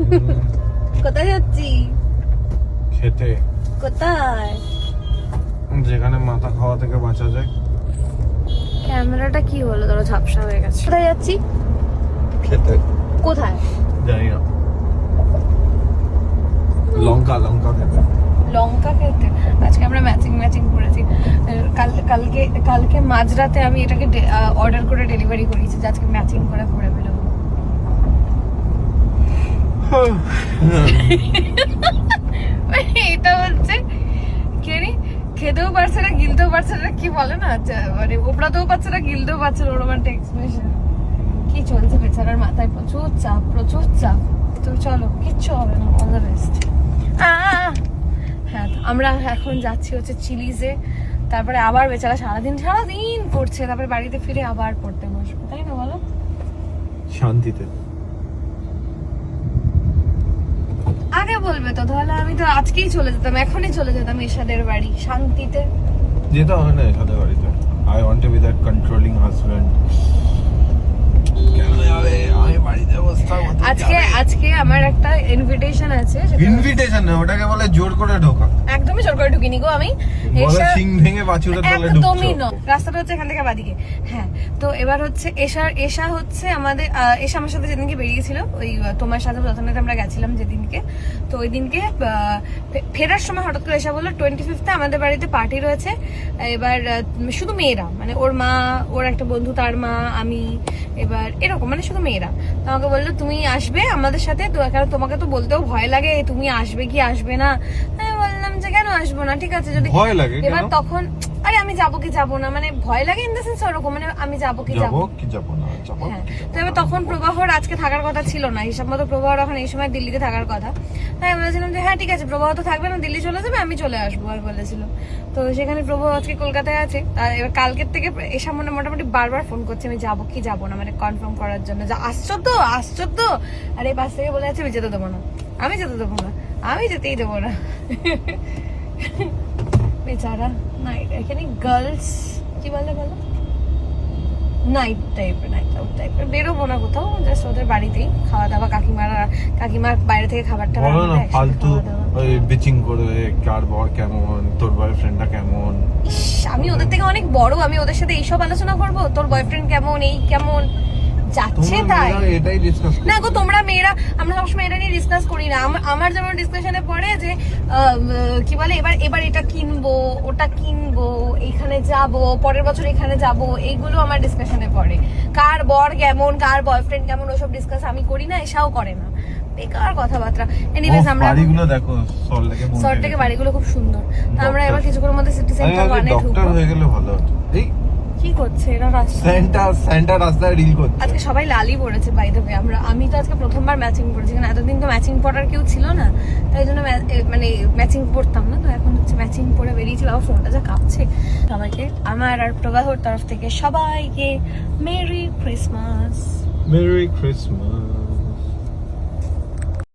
কোথায় যাচ্ছি? খেতে। কোথায়? যেখানে মাথা খাওয়া থেকে বাঁচা যায়। ক্যামেরাটা কি হলো? ধরো ঝাপসা হয়ে গেছে। কোথায় যাচ্ছি? খেতে। কোথায়? জানি না। লঙ্কা লঙ্কা খেতে। লঙ্কা খেতে। আজকে আমরা ম্যাচিং ম্যাচিং করেছি। কাল কালকে কালকে মাঝরাতে আমি এটাকে অর্ডার করে ডেলিভারি করিয়েছি যে আজকে ম্যাচিং করে পরে বেরোবো এটা হচ্ছে কে রে খেতেও পারছে না গিলতেও পারছে না কি বলে না আচ্ছা, মানে উপড়াতেও পারছে না গিলতেও পারছে না ওরকম একটা এক্সপ্রেশন কি চলছে বেচারার মাথায় প্রচুর চাপ প্রচুর চাপ। তো চলো কিচ্ছু হবে না অল দ্য বেস্ট হ্যাঁ আমরা এখন যাচ্ছি হচ্ছে চিলিজে। তারপরে আবার বেচারা সারাদিন সারাদিন পড়ছে তারপরে বাড়িতে ফিরে আবার পড়তে বসবো তাই না বলো? শান্তিতে। আগে বলবে তো তাহলে আমি তো আজকেই চলে যেতাম এখনই চলে যেতাম এশাদের বাড়ি শান্তিতে। যেতে হবে না ইশাদের বাড়িতে I want to be that controlling husband আজকে আজকে আমার একটা ইনভিটেশন আছে ইনভিটেশন না ওটাকে বলে জোর করে ঢোকা। একদমই জোর করে ঢুকিনি গো আমি। সিং ভেঙে বাছুরের তলে একদমই ঢুকছো রাস্তাটা হচ্ছে এখান থেকে বাদিকে। হ্যাঁ তো এবার হচ্ছে এশার এশা হচ্ছে আমাদের এশা আমার সাথে যেদিনকে বেরিয়েছিল ওই তোমার সাথে প্রথমে আমরা গেছিলাম যেদিনকে। তো ওই দিনকে ফেরার সময় হঠাৎ করে এসা বলল টোয়েন্টি ফিফথে আমাদের বাড়িতে পার্টি রয়েছে। এবার শুধু মেয়েরা মানে ওর মা ওর একটা বন্ধু তার মা আমি এবার এরকম মানে শুধু মেয়েরা। তো আমাকে বলল তুমি আসবে আমাদের সাথে? তো কারণ তোমাকে তো বলতেও ভয় লাগে তুমি আসবে কি আসবে না? আমি বললাম যে কেন আসব না? ঠিক আছে যদি ভয় লাগে এবার তখন আরে আমি যাব কি যাব না? মানে ভয় লাগে ইন দ্য সেন্স ওরকম মানে আমি যাব কি যাব কি যাব না? যাব হ্যাঁ। কি যাব তো এবার তখন প্রবাহর আজকে থাকার কথা ছিল না। হিসাব মতো প্রবাহর এখন এই সময় দিল্লিতে থাকার কথা। তাই বলেছিলাম যে হ্যাঁ ঠিক আছে প্রবাহ তো থাকবে না দিল্লি চলে যাবে আমি চলে আসব আর বলেছিল। তো সেখানে প্রবাহ আজকে কলকাতায় আছে। আর এবার কালকের থেকে এ সামনে মোটামুটি বারবার ফোন করছে আমি যাব কি যাব না? মানে কনফার্ম করার জন্য। যে আসছো তো আসছো তো আর এই পাশ থেকে বলে যাচ্ছে আমি যেতে দেবো না আমি যেতে দেবো না আমি যেতেই দেবো না। বেচারা নাইট এখানে গার্লস কি বলে বলো? নাইট টাইপের নাইট আউট টাইপের বেরোবো না কোথাও জাস্ট ওদের বাড়িতেই খাওয়া দাওয়া কাকিমারা কাকিমার বাইরে থেকে খাবার টাবার বলো না ফালতু ওই বিচিং করবে কার বর কেমন তোর বয়ফ্রেন্ডটা কেমন? আমি ওদের থেকে অনেক বড় আমি ওদের সাথে এইসব আলোচনা করব? তোর বয়ফ্রেন্ড কেমন এই কেমন? যাচ্ছে তাই। এটাই ডিসকাস না গো তোমরা মেয়েরা আমরা ডিসকাস করি না। আমার যেমন ডিসকাশনে পড়ে যে কি বলে এবার এবার এটা কিনবো ওটা কিনবো এখানে যাব পরের বছর এখানে যাব এইগুলো আমার ডিসকাশনে পড়ে। কার বর কেমন কার বয়ফ্রেন্ড কেমন ওসব ডিসকাস আমি করি না এসাও করে না। বেকার কথাবার্তা। এনিওয়েজ আমরা বাড়িগুলো দেখো সল লেগে শহর থেকে বাড়িগুলো খুব সুন্দর। তো আমরা এবার কিছুক্ষণের মধ্যে সিটি সেন্টার ওয়ানে ডক্টর ঢুকবো। হয়ে গেলে ভালো হতো। এই কি করছে? এরা রাস্তা সেন্টা সেন্টা রাস্তায় রিল করছে। আজকে সবাই লালই পড়েছে বাই দ্য আমরা আমি তো আজকে প্রথমবার ম্যাচিং পড়েছি কারণ এতদিন তো ম্যাচিং পড়ার কেউ ছিল না। তাই জন্য মানে ম্যাচিং পড়তাম না তো এখন হচ্ছে ম্যাচিং পরে বেরিয়েছিল বাবা ফোনটা যা কাঁপছে। সবাইকে আমার আর প্রবাহর তরফ থেকে সবাইকে মেরি ক্রিসমাস মেরি ক্রিসমাস